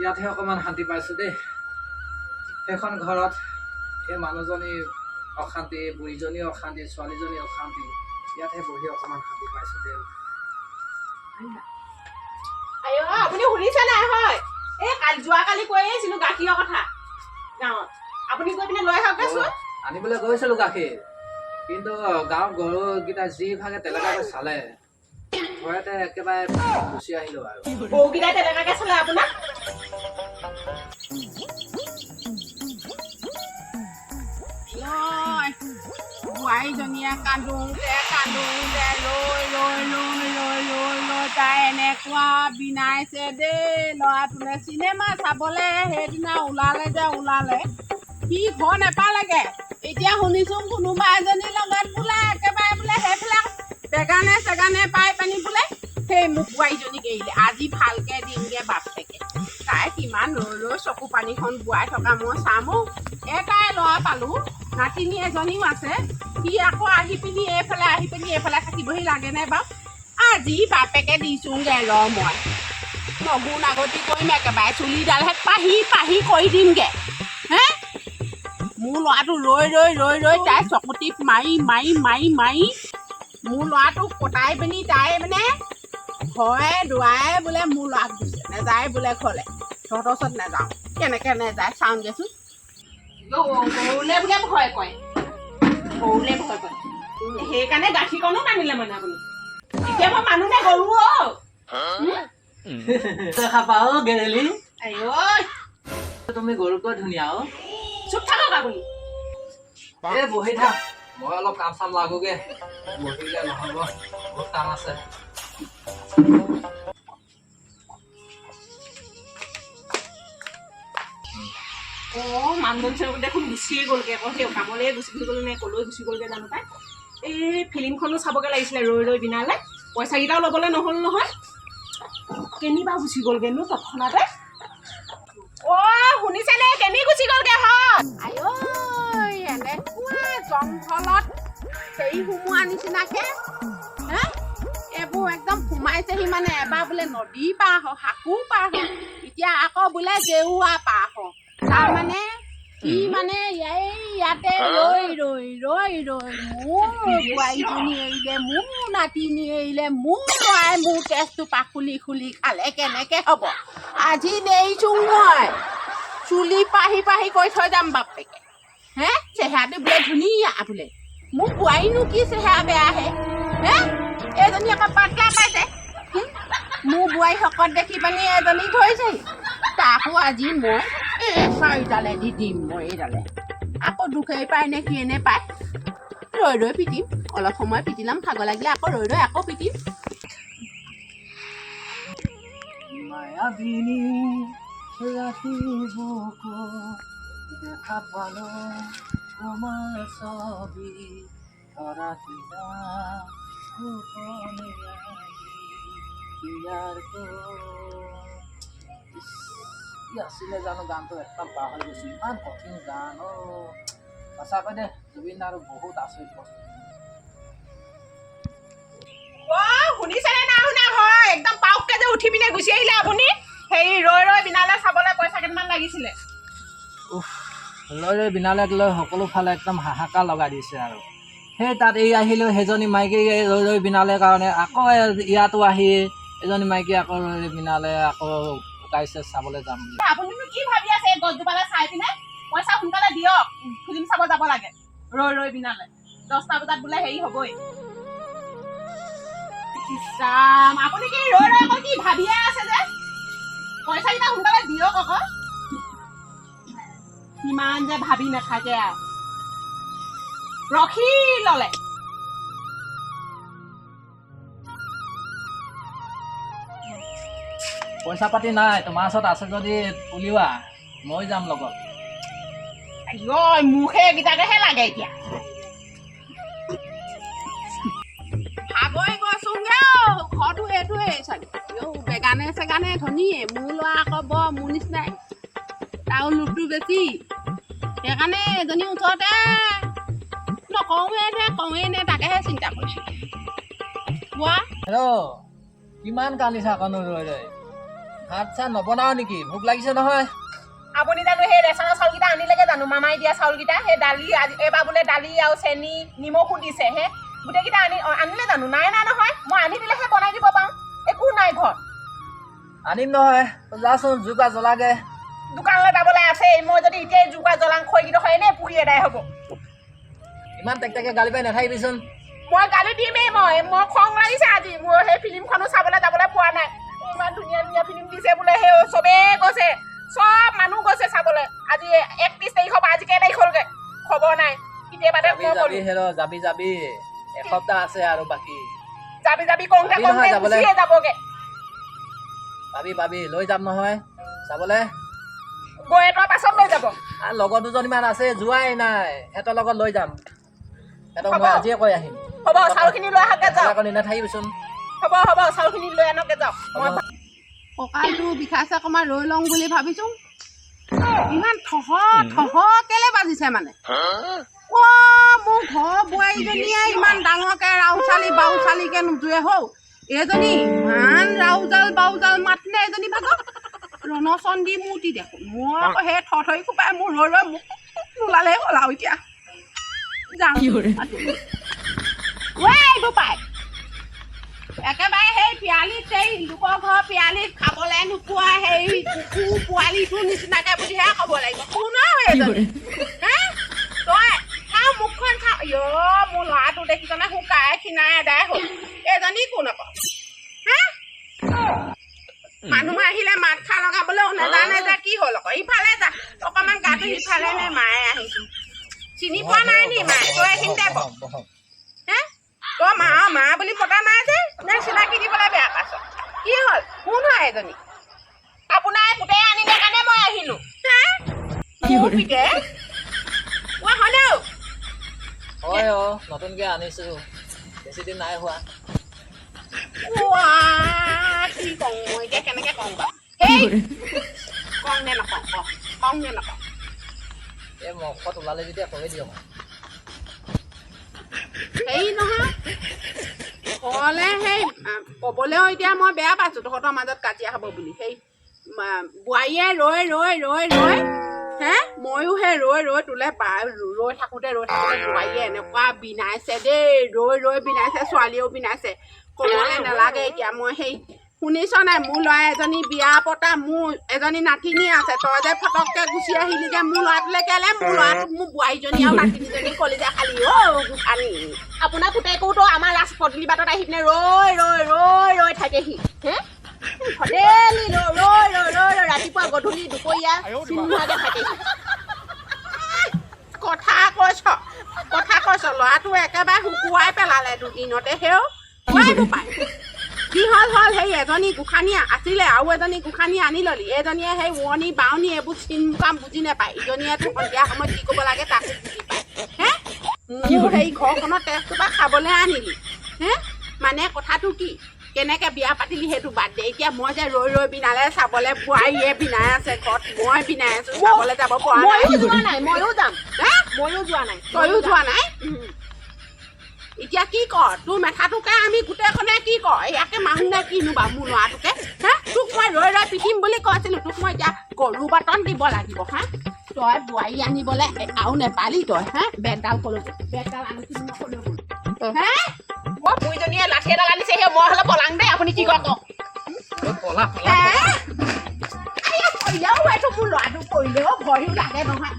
ইয়াতহে অকণমান শান্তি পাইছোঁ দেই। সেইখন ঘৰত সেই মানুহজনী অশান্তি বুঢ়ীজনী অশান্তি ছোৱালীজনী অশান্তি ইয়াতহে বহি অকণমান শান্তি পাইছোঁ দেই। আপুনি শুনিছে নাই হয়? এই কালি যোৱাকালি কৈ আহিছিলো গাখীৰৰ কথা। গাঁৱত। আপুনি গৈ পিনে লৈ আহকগৈচোন আনিবলৈ গৈছিলোঁ গাখীৰ। কিন্তু গাঁৱৰ গৰুকেইটা যিভাগে তেলেকাকৈ চালে। ঘৰতে একেবাৰে গুচি আহিলোঁ আৰু। গৰুকেইটাই তেনেকুৱাকে চালে আপোনাক বোৱাৰীজনীয়ে কান্দোতে কান্দোতে লৈ লৈ লৈ লৈ লৈ লৈ, তাই এনেকুৱা বিনাইছে দেই। ল'ৰাটোলে চিনেমা চাবলে সেইদিনা ওলালে যে, ওলালে। সি ঘৰ নেপালেগে। এতিয়া শুনিছোঁ কোনোবা এজনীৰ লগত বোলে একেবাৰে বোলে সেইবিলাক বেগানে চেগানে পাই পানি বোলে, সেই মোক বোৱাৰীজনীক এৰিলে আজি ভালকে দিমগে বাপেকে। তাই কিমান ৰৈ ৰৈ চকু পানীখন বোৱাই থকা মই চামো এটাই ল'ৰা পালোঁ, নাতিনী এজনীও আছে। সি আকৌ আহি পিনি এইফালে, আহি পিনি এইফালে থাকিবহি লাগেনে বাৰু? আজি বাপেকে দিছোঁগে ৰ মই। নগু নাগতি কৰিম একেবাৰে চুলিডালহে পাহি পাহি কৰি দিমগে। হে? মোৰ ল'ৰাটো ৰৈ ৰৈ ৰৈ ৰৈ তাই চকুটিপ মাৰি মাৰি মাৰি মাৰি মোৰ ল'ৰাটোক কটাই পিনি তাই মানে ঘৰে দুৱাৰে বোলে মোৰ ল'ৰাক দিছে। নেযায় বোলে ঘৰলে। তহঁতৰ ওচৰত নাযাওঁ। কেনেকে নেযায় চাওঁগেচোন গৰুলে বোলে ভয় কৰে। গৰুলে ভয় কৰে। সেইকাৰণে গাখীৰকণো নানিলে মানে আপুনি। এতিয়া মই মানুহ নে গৰু অ' দেখা গেৰেলি। তুমি গৰুকৈ ধুনীয়া অ' চুপ থাকক আপুনি। এই বহি থাক। মই অলপ কাম চাম লাগোগে। বহিলে নহ'ব। বহুত কাম আছে। অঁ মানুহজন চাব দেখোন গুচিয়ে গ'লগে। আকৌ সেই কামলৈ গুচি গ'ল নে ক'লৈ গুচি গ'লগে জানো পাই। এই ফিল্মখনো চাবগে লাগিছিলে ৰৈ ৰৈ বিনালে। পইচাকেইটাও ল'বলৈ নহ'ল নহয়। কেনিবা গুচি গ'লগে নো তৎক্ষণাতে। অ' শুনিছেনে? কেনি গুচি গ'লগে হয় আইঐ এনেকুৱা জংঘলত হেৰি সোমোৱা নিচিনাকে, হে? এইবোৰ একদম সোমাইছেহি মানে এবাৰ বোলে নদী পাৰ হ শাকো পাৰ হ এতিয়া আকৌ বোলে জেউৰা পাৰ হ তাৰমানে সি মানে এই ইয়াতে ৰৈ ৰৈ ৰৈ ৰৈ, মোৰ বোৱাৰীজনী এৰিলে, মোৰ নাতিনী এৰিলে, মোৰ ল'ৰাই মোৰ তেজটো পাখুলি খুলি খালে কেনেকে হ'ব? আজি নেৰিছোঁ মই চুলি পাহি পাহি কৈ থৈ যাম বাপেকে। হে চেহেৰাটো বোলে ধুনীয়া বোলে মোৰ বোৱাৰীনো কি চেহেৰা বেয়াহে হে এইজনী আকৌ পাতলা পাইছে? মোৰ বোৱাৰী শকত দেখি পানি এজনী ধৰিছেহি তাকো আজি মই এই চাৰিডালে দি দিম মই এইডালে আকৌ দুখেই পায় নে কিয়ে নে পায় ৰৈ ৰৈ পিটিম অলপ সময় পিটি ল'ম ভাগৰ লাগিলে আকৌ ৰৈ ৰৈ আকৌ পিটিম মায়াবিনী ৰাতি দেখা পালো তোমাৰ ছবি ধৰা দিনা গোপনে কি আছিলে জানো গানটো একদম পাহৰি গৈছো। ইমান কঠিন গান অ। সঁচাকৈ দে জুবিন আৰু বহুত আচৰিত বস্তু। অ' শুনিছেনে নাই শুনা? হয় একদম পাউককে যে উঠি পিনে গুচি আহিলে আপুনি। হেৰি ৰৈ ৰৈ বিনালে চাবলৈ পইচা কেইটামান লাগিছিলে। উফ, লৈ লৈ বিনালেক লৈ সকলো ফালে একদম হাহাকাৰ লগাই দিছে আৰু। সেই তাত এই আহিলেও সেইজনী মাইকী ৰৈ ৰৈ বিনালে কাৰণে আকৌ ইয়াতো আহি এজনী মাইকী আকৌ ৰৈ ৰৈ বিনালে আকৌ শুকাইছে চাবলৈ যাম বুলি। আপুনিনো কি ভাবি আছে এই গছজোপালে চাই পিনে? পইচা সোনকালে দিয়ক ফিল্ম চাব যাব লাগে। ৰৈ ৰৈ বিনালে দহটা বজাত বোলে হেৰি হ'বই। আপুনি কি ৰৈ ৰৈ আকৌ কি ভাবিয়ে আছে যে? পইচা কেইটা সোনকালে দিয়ক আকৌ। কিমান যে ভাবি নাথাকে আৰু ৰখি ললে। পইচা পাতি নাই তোমাৰ ওচৰত আছে যদি উলিওৱা মই যাম লগত। আইঐ মুখে এইকেইটাকেহে লাগে এতিয়া। গৈছোগে ঘৰটো এইটোৱে চাগে বেগানে চেগানে ধনীয়ে মোৰ ল'ৰা আকৌ বৰ মোৰ নিচিনাই। তাৰো লোভটো বেছি। সেইকাৰণে এজনী ওচৰতে। নকওঁৱে নে কওঁৱে নে তাকেহে চিন্তা কৰিছোঁ। কোৱা হেল্ল' কিমান কান্দিছা কনো ৰৈ ৰৈ? ভাত চাত নবনাও নেকি? ভোক লাগিছে নহয়। আপুনি জানো সেই ৰেচনৰ চাউলকেইটা আনিলেগে জানো? মামাই দিয়া চাউলকেইটা সেই দালি আজি এইবাৰ বোলে দালি আৰু চেনি নিমখো দিছে হে? গোটেইকেইটা আনি আনিলে জানো? নাই নাই নহয়। মই আনি দিলেহে বনাই দিব পাৰোঁ। একো নাই ঘৰত। আনিম নহয় যাচোন জুইকা জ্বলাগে। দোকানলৈ যাবলৈ আছে মই যদি এতিয়াই জোকা জ্বলাং খৰিকেইডোখৰ এনেই পুৰি এদাই হ'ব। ইমান টেক টেকে গালি পাই নাথাকিবিচোন। মই গালি দিমেই মই মই খং লাগিছে আজি মোৰ সেই ফিল্মখনো চাবলৈ যাবলৈ পোৱা নাই। ইমান ধুনীয়া ধুনীয়া ফিল্ম দিছে বোলে সেই চবেই গৈছে চব মানুহ গৈছে চাবলৈ। আজি একত্ৰিছ তাৰিখৰ পৰা আজি কেই তাৰিখ হ'লগৈ? খবৰ নাই কেতিয়াবাতে যাবি যাবি এসপ্তাহ আছে আৰু বাকী। যাবি যাবি কওঁতে কওঁতে। গুচিয়ে যাবগে। পাবি পাবি লৈ যাম নহয় চাবলৈ গৈ এটাৰ পাছত লৈ যাব। আৰু লগৰ দুজনীমান আছে যোৱাই নাই। সিহঁতৰ লগত লৈ যাম। সিহঁতক মই। আজিয়ে কৈ আহিম। হ'ব চাউলখিনি লৈ আহকে যাওক। আকৌ নাথাকিবিচোন। হ'ব হ'ব চাউলখিনি লৈ আনকে যাওক। হ'ব। কঁকালটো বিষাইছে অকণমান ৰৈ লওঁ বুলি ভাবিছোঁ। ইমান থহ থহ কেলে বাজিছে মানে? অ মোৰ ঘৰৰ বোৱাৰীজনীয়ে ইমান ডাঙৰকে ৰাউচালি বাউচালিকে নোজোৰে হৌ। এইজনী ইমান ৰাউজাল বাউজাল মাতনে এজনী ভাগত? ৰণচন্দী মূৰ্তি দেখোন মই আকৌ সেই থৰথৰি খোপাই মোৰ ৰৈ ৰৈ মোক নোলালেই হ'ল আৰু এতিয়া। যাওঁ। একেবাৰে সেই পিয়ালিত সেই লোকৰ ঘৰৰ পিয়ালিত খাবলৈ নোপোৱা সেই কুকুৰ পোৱালিটোৰ নিচিনাকে বুলিহে ক'ব লাগিব। হে? তই চাওঁ মুখখন চাওঁ ইয় মোৰ ল'ৰাটো দেখিছনে শুকাই খীনাই এদাই হ'ল। এইজনী কোন আকৌ? মানুহ আহিলে মাত খা লগাবলৈও নাজানে যে কি হ'ল আকৌ ইফালে যা অকণমান গাটো সিফালে নে মায়ে আহিছো। চিনি পোৱা নাই নি মায়ে তই এইখিনিতে। হে? তই মা মা বুলি মতা নাই যে? নে চিনাকি দিবলৈ বেয়া পাইছ? কি হ'ল? কোন হয় এজনী। আপোনাৰ গোটেই আনিলে কাৰণে মই আহিলোঁ। হে? পিতে কোৱা হয়নে অ? হয় অ নতুনকে আনিছো। বেছি দিন নাই হোৱা। কোৱা কি কওঁ মই এতিয়া কেনেকে কওঁ বাৰু হেই কওঁ নে নকওঁ ক কওঁ নে নকওঁ এই মুখত ওলালে যেতিয়া কৈ দিয়ক হেৰি নহয় ক'লে সেই ক'বলৈও এতিয়া মই বেয়া পাইছোঁ তহঁতৰ মাজত কাজিয়া হ'ব বুলি সেই বোৱাৰীয়ে ৰৈ ৰৈ ৰৈ ৰৈ হে ময়ো সেই ৰৈ ৰৈ তোলে ৰৈ থাকোঁতে ৰৈ থাকোঁতে বোৱাৰীয়ে এনেকুৱা বিনাইছে দেই ৰৈ ৰৈ বিনাইছে ছোৱালীয়েও বিনাইছে ক'বলৈ নালাগে এতিয়া মই সেই শুনিছ নাই? মোৰ ল'ৰা এজনী বিয়া পতা মোৰ এজনী নাতিনী আছে। তই যে ফটককৈ গুচি আহিলি যে মোৰ ল'ৰাটোলৈ কেলে? মোৰ ল'ৰাটোক মোৰ বোৱাৰীজনী আৰু নাতিনীজনী কলিজা খালি অ' আপোনাৰ পুতেকোতো আমাৰ ৰাজ পদূলি বাটত আহি পিনে ৰৈ ৰৈ ৰৈ ৰৈ থাকেহি। হে? সদেলি ৰৈ ৰৈ ৰৈ ৰৈ ৰৈ ৰাতিপুৱা গধূলি দুপৰীয়া চিন্তাকে থাকেহি। কথা কৈছ কথা কৈছ ল'ৰাটো একেবাৰে শুকুৱাই পেলালে দুদিনতে সেও পায় কি হ'ল? হ'ল? সেই এজনী গোসানী আছিলে আৰু এজনী গোসানী আনি ললি এইজনীয়ে সেই উৰণি বাৱনী এইবোৰ চিন কাম বুজি নাপায় ইজনীয়েতো সন্ধিয়া সময়ত কি ক'ব লাগে তাকো বুজি পায় হে মোৰ সেই ঘৰখনৰ তেজটোৰ পৰা খাবলৈ আনিলি। হে? মানে কথাটো কি? কেনেকে বিয়া পাতিলি সেইটো বাদ দে এতিয়া মই যে ৰৈ ৰৈ বিনালে চাবলৈ বোৱাৰীয়ে বিনাই আছে ঘৰত মই বিনাই আছো চাবলৈ যাব পৰা নাই ময়ো যোৱা নাই। ময়ো যাম হে? ময়ো যোৱা নাই? তয়ো যোৱা নাই। এতিয়া কি কৰ তোৰ মেথাটোকে আমি গোটেইখনে কি কৰ ইয়াকে মাহো নে কিনো বাৰু মোৰ ল'ৰাটোকে? হা? তোক মই ৰৈ ৰৈ পিটিম বুলি কৈছিলো। তোক মই এতিয়া গৰু বাটন দিব লাগিব হা? তই বোৱাৰী আনিবলৈ আৰু নেপালি তই হা? বেগডাল কলো বেগডাল আনিছিলি নকলেও হ'ল হে? মই বুঢ়ীজনীয়ে লাঠি এডাল আনিছে সেই মই হ'লে পলাং দেই আপুনি কি কয় কওক? পলা হে? এইটো মোৰ ল'ৰাটো কৰিলেও ভয়ো লাগে নহয়।